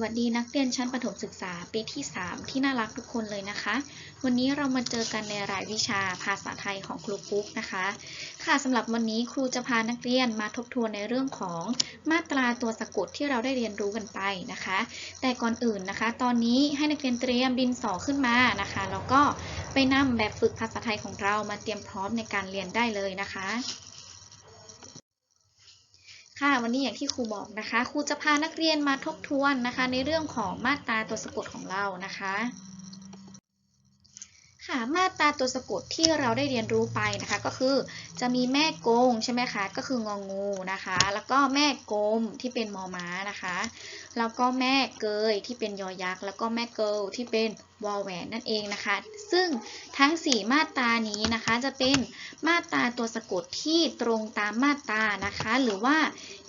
สวัสดีนักเรียนชั้นประถมศึกษาปีที่ 3 ที่น่ารักทุกคนเลยนะคะ วันนี้เรามาเจอกันในรายวิชาภาษาไทยของครูปุ๊กนะคะ ค่ะสำหรับวันนี้ครูจะพานักเรียนมาทบทวนในเรื่องของมาตราตัวสะกดที่เราได้เรียนรู้กันไปนะคะ แต่ก่อนอื่นนะคะ ตอนนี้ให้นักเรียนเตรียมดินสอขึ้นมานะคะแล้วก็ไปนำแบบฝึกภาษาไทยของเรามาเตรียมพร้อมในการเรียนได้เลยนะคะ ค่ะวันนี้อย่างที่ครูบอกนะคะ ครูจะพานักเรียนมาทบทวนนะคะ ในเรื่องของมาตราตัวสะกดของเรานะคะ ค่ะมาตราตัวสะกดที่เราได้เรียนรู้ไปนะคะก็คือจะมีแม่กงใช่ไหมคะก็คืององูนะคะ แล้วก็แม่กลมที่เป็นมอม้านะคะแล้วก็แม่เกยที่เป็นยอยักษ์แล้วก็แม่เกิลที่เป็นวอลแหวนนั่นเองนะคะ ซึ่งทั้ง 4 มาตรานี้นะคะจะเป็นมาตราตัวสะกดที่ตรงตามมาตรานะคะ หรือว่า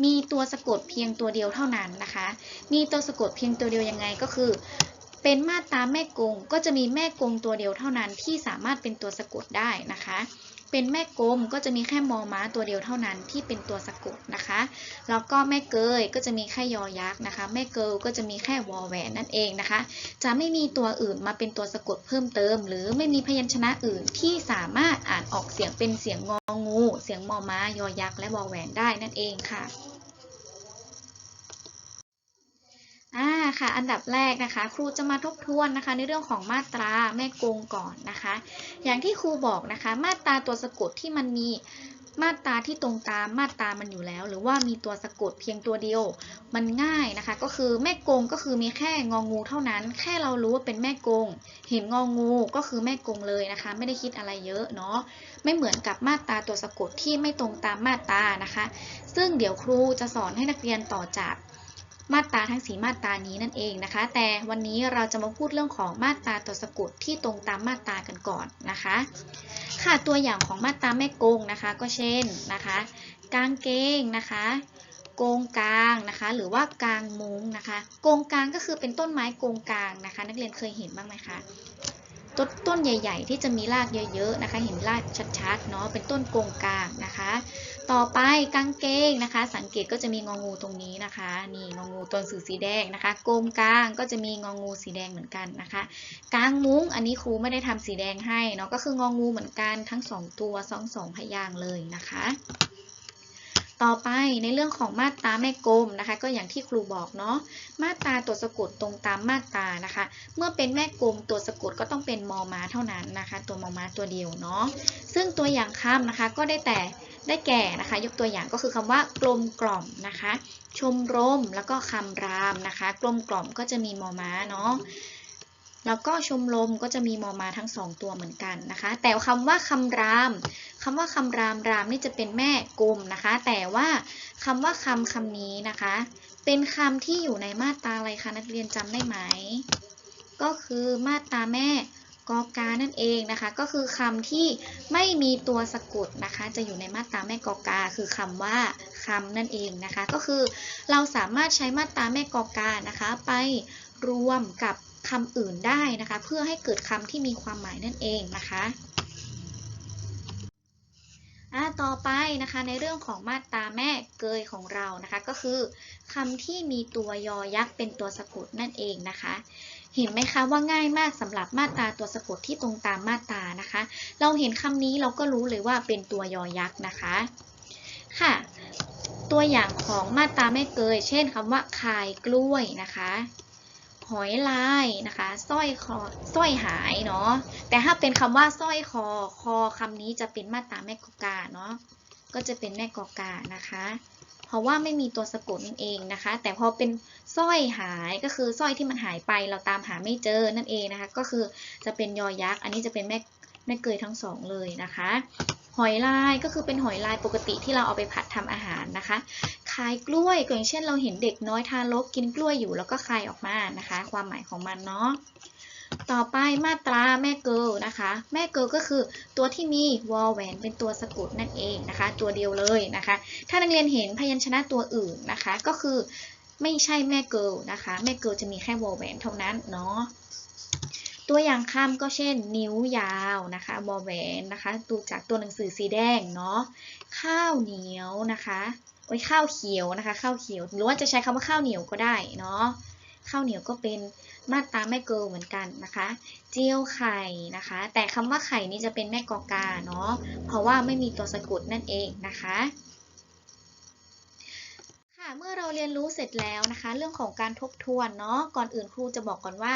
มีตัวสะกดเพียงตัวเดียวเท่านั้นนะคะ มีตัวสะกดเพียงตัวเดียวยังไงก็คือ เป็นมาตราแม่กงก็จะมีแม่กงตัวเดียวเท่านั้นที่สามารถเป็นตัวสะกดได้นะคะ เป็นแม่กลมก็จะมีแค่มอม้าตัวเดียวเท่านั้นที่เป็นตัวสะกดนะคะ แล้วก็แม่เกยก็จะมีแค่ยอยักษ์นะคะ แม่เกิลก็จะมีแค่วอแหวนนั่นเองนะคะ จะไม่มีตัวอื่นมาเป็นตัวสะกดเพิ่มเติม หรือไม่มีพยัญชนะอื่นที่สามารถอ่านออกเสียงเป็นเสียงงองู เสียงมอม้ายอยักษ์และวอแหวนได้นั่นเองค่ะ ค่ะอันดับแรกนะคะ ครูจะมาทบทวนนะคะ ในเรื่องของมาตราแม่กงก่อนนะคะ อย่างที่ครูบอกนะคะ มาตราตัวสะกดที่มันมีมาตราที่ตรงตามมาตรามันอยู่แล้ว หรือว่ามีตัวสะกดเพียงตัวเดียว มันง่ายนะคะ ก็คือแม่กงก็คือมีแค่งองูเท่านั้น แค่เรารู้ว่าเป็นแม่กง เห็นงองูก็คือแม่กงเลยนะคะ ไม่ได้คิดอะไรเยอะเนาะไม่เหมือนกับมาตราตัวสะกดที่ไม่ตรงตามมาตรานะคะ ซึ่งเดี๋ยวครูจะสอนให้นักเรียนต่อจาก มาตราทั้งสีมาตรานี้นั่นเองนะคะ แต่วันนี้เราจะมาพูดเรื่องของมาตราตัวสะกดที่ตรงตามมาตรากันก่อนนะคะ ค่ะตัวอย่างของมาตราแม่กงนะคะ ก็เช่นนะคะ กางเกงนะคะโกงกลางนะคะ หรือว่ากลางมุ้งนะคะโกงกลางก็คือเป็นต้นไม้โกงกลางนะคะ นักเรียนเคยเห็นบ้างไหมคะต้นต้นใหญ่ ๆ ที่จะมีรากเยอะๆนะคะ เห็นรากชัดๆเนาะเป็นต้นโกงกลางนะคะ ต่อไปกางเกงนะคะ สังเกตก็จะมีงองูตรงนี้นะคะ นี่งองูตัวสื่อสีแดงนะคะโกงกลางก็จะมีงองูสีแดงเหมือนกันนะคะกางมุ้งอันนี้ครูไม่ได้ทำสีแดงให้เนาะก็คืององูเหมือนกันทั้งสองตัวสองสองพยางเลยนะคะต่อไปในเรื่องของมาตราแม่กลมนะคะ ก็อย่างที่ครูบอกเนาะมาตราตัวสะกดตรงตามมาตรานะคะ เมื่อเป็นแม่กลมตัวสะกดก็ต้องเป็นมอม้าเท่านั้นนะคะ ตัวมอม้าตัวเดียวเนาะซึ่งตัวอย่างคำนะคะก็ได้แต่ ได้แก่นะคะ ยกตัวอย่างก็คือคำว่ากลมกล่อมนะคะ ชมรมแล้วก็คำรามนะคะ กลมกล่อมก็จะมีมอม้าเนาะแล้วก็ชมรมก็จะมีมอม้าทั้งสองตัวเหมือนกันนะคะ แต่คำว่าคำรามคำว่าคำรามรามนี่จะเป็นแม่กลมนะคะ แต่ว่าคำว่าคำคำนี้นะคะ เป็นคำที่อยู่ในมาตราอะไรคะนักเรียนจำได้ไหม ก็คือมาตราแม่ กอกานั่นเองนะคะ ก็คือคำที่ไม่มีตัวสะกดนะคะ จะอยู่ในมาตราแม่กอกา คือคำว่าคำนั่นเองนะคะ ก็คือเราสามารถใช้มาตราแม่กอกานะคะ ไปรวมกับคำอื่นได้นะคะ เพื่อให้เกิดคำที่มีความหมายนั่นเองนะคะ อ่าต่อไปนะคะในเรื่องของมาตราแม่เกยของเรานะคะก็คือคำที่มีตัวยอยักษ์เป็นตัวสะกดนั่นเองนะคะ เห็นไหมคะว่าง่ายมากสำหรับมาตราตัวสะกดที่ตรงตามมาตรานะคะ เราเห็นคำนี้เราก็รู้เลยว่าเป็นตัวยอยักษ์นะคะค่ะ ตัวอย่างของมาตราแม่เกย เช่นคำว่าคายกล้วยนะคะ หอยลายนะคะสร้อยคอสร้อยหายเนาะแต่ถ้าเป็นคำว่าสร้อยคอคอคำนี้จะเป็นมาตราแม่กอกาเนาะก็จะเป็นแม่กอกานะคะ เพราะว่าไม่มีตัวสะกดนั่นเองนะคะ แต่พอเป็นสร้อยหายก็คือสร้อยที่มันหายไปเราตามหาไม่เจอนั่นเองนะคะ ก็คือจะเป็นยอยักษ์ อันนี้จะเป็นแม่แม่เกยทั้งสองเลยนะคะ หอยลายก็คือเป็นหอยลายปกติที่เราเอาไปผัดทำอาหารนะคะ คายกล้วยก็อย่างเช่นเราเห็นเด็กน้อยทารกกินกล้วยอยู่แล้วก็คายออกมานะคะ ความหมายของมันเนาะต่อไปมาตราแม่เกิลนะคะ แม่เกิลก็คือตัวที่มีวอลแหวนเป็นตัวสะกดนั่นเองนะคะ ตัวเดียวเลยนะคะ ถ้านักเรียนเห็นพยัญชนะตัวอื่นนะคะ ก็คือไม่ใช่แม่เกิลนะคะ แม่เกิลจะมีแค่วอลแหวนเท่านั้นเนาะ ตัวอย่างคำก็เช่น นิ้วยาวนะคะวอแหวนนะคะดูจากตัวหนังสือสีแดงเนาะข้าวเหนียวนะคะโอ้ยข้าวเขียวนะคะ ข้าวเขียว หรือว่าจะใช้คำว่าข้าวเหนียวก็ได้เนาะข้าวเหนียวก็เป็นมาตราแม่เกิลเหมือนกันนะคะ เจียวไข่นะคะ แต่คำว่าไข่นี้จะเป็นแม่กอกาเนาะเพราะว่าไม่มีตัวสะกดนั่นเองนะคะ เมื่อเราเรียนรู้เสร็จแล้วนะคะ เรื่องของการทบทวนเนาะก่อนอื่นครูจะบอกก่อนว่า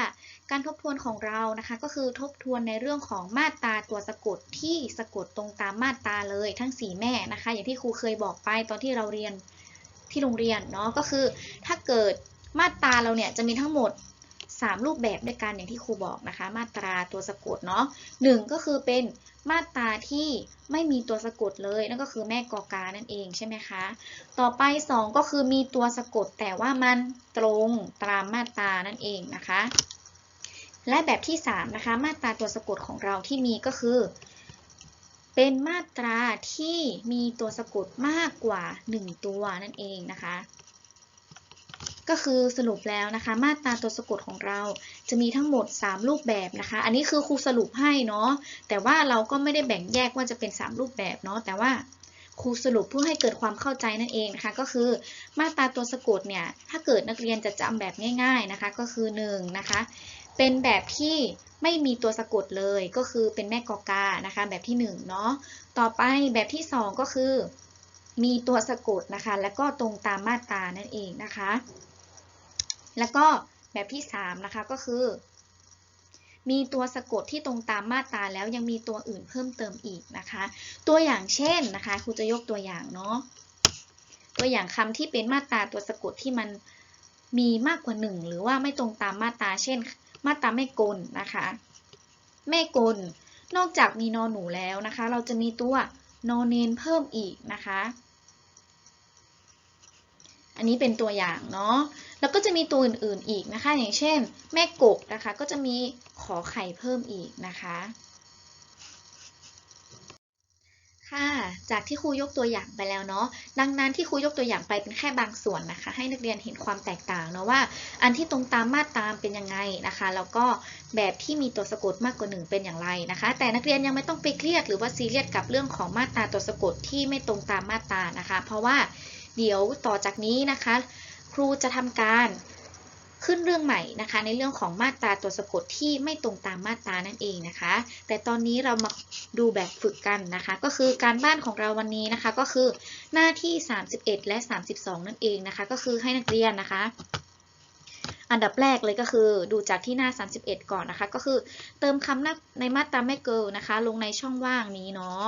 การทบทวนของเรานะคะ ก็คือทบทวนในเรื่องของมาตราตัวสะกดที่สะกดตรงตามมาตราเลยทั้งสีแม่นะคะ อย่างที่ครูเคยบอกไปตอนที่เราเรียนที่โรงเรียนเนาะก็คือ ถ้าเกิดมาตราเราเนี่ยจะมีทั้งหมด 3 รูปแบบด้วยกันอย่างที่ครูบอกนะคะ มาตราตัวสะกดเนาะหนึ่งก็คือเป็นมาตราที่ไม่มีตัวสะกดเลยนั่นก็คือแม่กอกานั่นเองใช่ไหมคะ ต่อไป 2 ก็คือมีตัวสะกดแต่ว่ามันตรงตามมาตรานั่นเองนะคะ และแบบที่ 3 นะคะ มาตราตัวสะกดของเราที่มีก็คือ เป็นมาตราที่มีตัวสะกดมากกว่า 1 ตัวนั่นเองนะคะ ก็คือสรุปแล้วนะคะ มาตราตัวสะกดของเราจะมีทั้งหมด 3 รูปแบบนะคะ อันนี้คือครูสรุปให้เนาะแต่ว่าเราก็ไม่ได้แบ่งแยกว่าจะเป็น 3 รูปแบบเนาะแต่ว่าครูสรุปเพื่อให้เกิดความเข้าใจนั่นเองนะคะ ก็คือมาตราตัวสะกดเนี่ยถ้าเกิดนักเรียนจะจำแบบง่าย ๆนะคะ ก็คือ1นะคะเป็นแบบที่ไม่มีตัวสะกดเลยก็คือเป็นแม่กอกานะคะ แบบที่1เนาะต่อไปแบบที่ 2 ก็คือ มีตัวสะกดนะคะ แล้วก็ตรงตามมาตรานั่นเองนะคะ แล้วก็แบบที่ 3 นะคะก็คือ มีตัวสะกดที่ตรงตามมาตราแล้วยังมีตัวอื่นเพิ่มเติมอีกนะคะ ตัวอย่างเช่นนะคะครูจะยกตัวอย่างเนาะตัวอย่างคำที่เป็นมาตราตัวสะกดที่มันมีมากกว่า 1 หรือว่าไม่ตรงตามมาตราเช่น มาตราแม่กลนะคะแม่กลนอกจากมีนอนหนูแล้วนะคะ เราจะมีตัวนอนเนนเพิ่มอีกนะคะ อันนี้เป็นตัวอย่างเนาะ แล้วก็จะมีตัวอื่นๆอีกนะคะ อย่างเช่น แม่กกนะคะ ก็จะมีขอไข่เพิ่มอีกนะคะ ค่ะ จากที่ครูยกตัวอย่างไปแล้วเนาะ ดังนั้นที่ครูยกตัวอย่างไปเป็นแค่บางส่วนนะคะ ให้นักเรียนเห็นความแตกต่างเนาะว่า อันที่ตรงตามมาตามเป็นยังไงนะคะ แล้วก็แบบที่มีตัวสะกดมากกว่าหนึ่งเป็นอย่างไรนะคะ แต่นักเรียนยังไม่ต้องไปเครียดหรือว่าซีเรียสกับเรื่องของมาตราตัวสะกดที่ไม่ตรงตามมาตรานะคะ เพราะว่า เดี๋ยวต่อจากนี้นะคะ ครูจะทำการขึ้นเรื่องใหม่นะคะ ในเรื่องของมาตราตัวสะกดที่ไม่ตรงตามมาตรานั่นเองนะคะ แต่ตอนนี้เรามาดูแบบฝึกกันนะคะ ก็คือการบ้านของเราวันนี้นะคะ ก็คือหน้าที่ 31 และ 32 นั่นเองนะคะ ก็คือให้นักเรียนนะคะ อันดับแรกเลยก็คือดูจากที่หน้า 31 ก่อนนะคะ ก็คือเติมคำในมาตราแม่เกิลนะคะ ลงในช่องว่างนี้เนาะ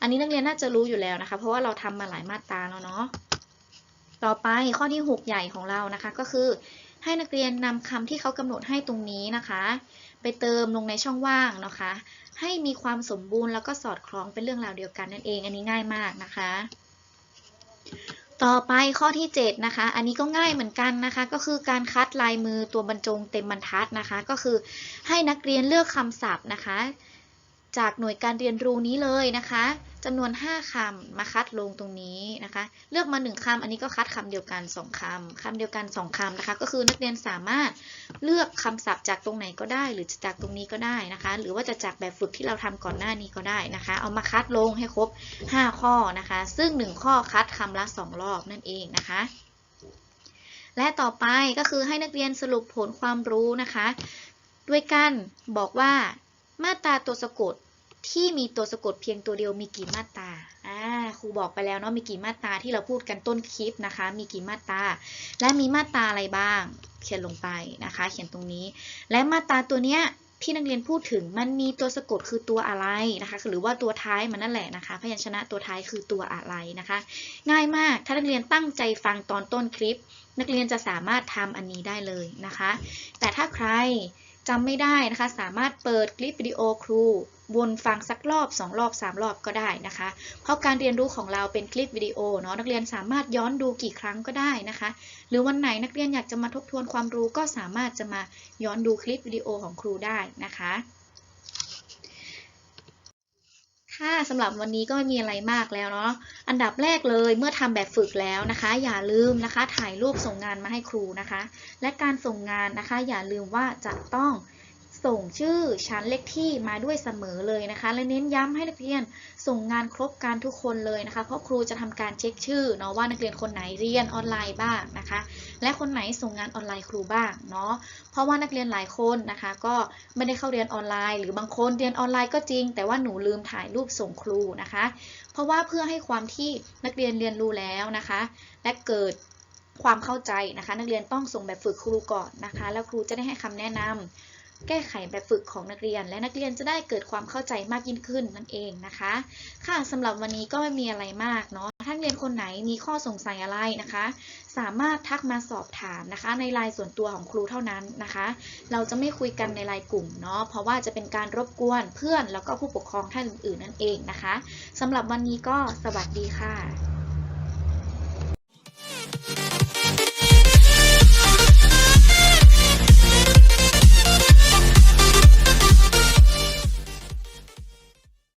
อันนี้นักเรียนน่าจะรู้อยู่แล้วนะคะ เพราะว่าเราทำมาหลายมาตราแล้วเนาะ ต่อไปข้อที่ 6 ใหญ่ของเรานะคะ ก็คือ ให้นักเรียนนำคำที่เขากำหนดให้ตรงนี้นะคะ ไปเติมลงในช่องว่างนะคะ ให้มีความสมบูรณ์แล้วก็สอดคล้องเป็นเรื่องราวเดียวกันนั่นเอง อันนี้ง่ายมากนะคะ ต่อไปข้อที่ 7 นะคะ อันนี้ก็ง่ายเหมือนกันนะคะ ก็คือการคัดลายมือตัวบรรจงเต็มบรรทัดนะคะ ก็คือให้นักเรียนเลือกคำศัพท์นะคะ จากหน่วยการเรียนรู้นี้เลยนะคะจำนวน 5คำมาคัดลงตรงนี้นะคะ เลือกมา 1คำอันนี้ก็คัดคำเดียวกัน 2คำคำเดียวกัน 2คำนะคะ ก็คือนักเรียนสามารถเลือกคำศัพท์จากตรงไหนก็ได้ หรือจากตรงนี้ก็ได้นะคะ หรือว่าจะจากแบบฝึกที่เราทำก่อนหน้านี้ก็ได้นะคะ เอามาคัดลงให้ครบ 5 ข้อนะคะ ซึ่ง 1 ข้อคัดคำละ 2 รอบนั่นเองนะคะและต่อไปก็คือให้นักเรียนสรุปผลความรู้นะคะ ด้วยกันบอกว่ามาตราตัวสะกด ที่มีตัวสะกดเพียงตัวเดียวมีกี่มาตราอ่าครูบอกไปแล้วเนาะมีกี่มาตราที่เราพูดกันต้นคลิปนะคะ มีกี่มาตราและมีมาตราอะไรบ้าง เขียนลงไปนะคะ เขียนตรงนี้ และมาตราตัวเนี้ยที่นักเรียนพูดถึงมันมีตัวสะกดคือตัวอะไรนะคะ หรือว่าตัวท้ายมันนั่นแหละนะคะ พยัญชนะตัวท้ายคือตัวอะไรนะคะ ง่ายมากถ้านักเรียนตั้งใจฟังตอนต้นคลิป นักเรียนจะสามารถทำอันนี้ได้เลยนะคะ แต่ถ้าใครจำไม่ได้นะคะ สามารถเปิดคลิปวิดีโอครู วนฟังสักรอบ 2 รอบ 3 รอบก็ได้นะคะ เพราะการเรียนรู้ของเราเป็นคลิปวิดีโอเนาะนักเรียนสามารถย้อนดูกี่ครั้งก็ได้นะคะ หรือวันไหนนักเรียนอยากจะมาทบทวนความรู้ก็สามารถจะมาย้อนดูคลิปวิดีโอของครูได้นะคะค่ะสำหรับวันนี้ก็ไม่มีอะไรมากแล้วเนาะ อันดับแรกเลยเมื่อทำแบบฝึกแล้วนะคะ อย่าลืมนะคะ ถ่ายรูปส่งงานมาให้ครูนะคะ และการส่งงานนะคะ อย่าลืมว่าจะต้อง ส่งชื่อชั้นเลขที่มาด้วยเสมอเลยนะคะ และเน้นย้ำให้นักเรียนส่งงานครบการทุกคนเลยนะคะ เพราะครูจะทำการเช็คชื่อเนาะว่านักเรียนคนไหนเรียนออนไลน์บ้างนะคะ และคนไหนส่งงานออนไลน์ครูบ้างเนาะเพราะว่านักเรียนหลายคนนะคะ ก็ไม่ได้เข้าเรียนออนไลน์ หรือบางคนเรียนออนไลน์ก็จริง แต่ว่าหนูลืมถ่ายรูปส่งครูนะคะ เพราะว่าเพื่อให้ความที่นักเรียนเรียนรู้แล้วนะคะ และเกิดความเข้าใจนะคะ นักเรียนต้องส่งแบบฝึกครูก่อนนะคะ แล้วครูจะได้ให้คำแนะนำ แก้ไขแบบฝึกของนักเรียน และนักเรียนจะได้เกิดความเข้าใจมากยิ่งขึ้นนั่นเองนะคะ ค่ะสำหรับวันนี้ก็ไม่มีอะไรมากเนาะถ้านักเรียนคนไหนมีข้อสงสัยอะไรนะคะ สามารถทักมาสอบถามนะคะ ในไลน์ส่วนตัวของครูเท่านั้นนะคะ เราจะไม่คุยกันในไลน์กลุ่มเนาะเพราะว่าจะเป็นการรบกวนเพื่อนแล้วก็ผู้ปกครองท่านอื่นๆนั่นเองนะคะสำหรับวันนี้ก็สวัสดีค่ะ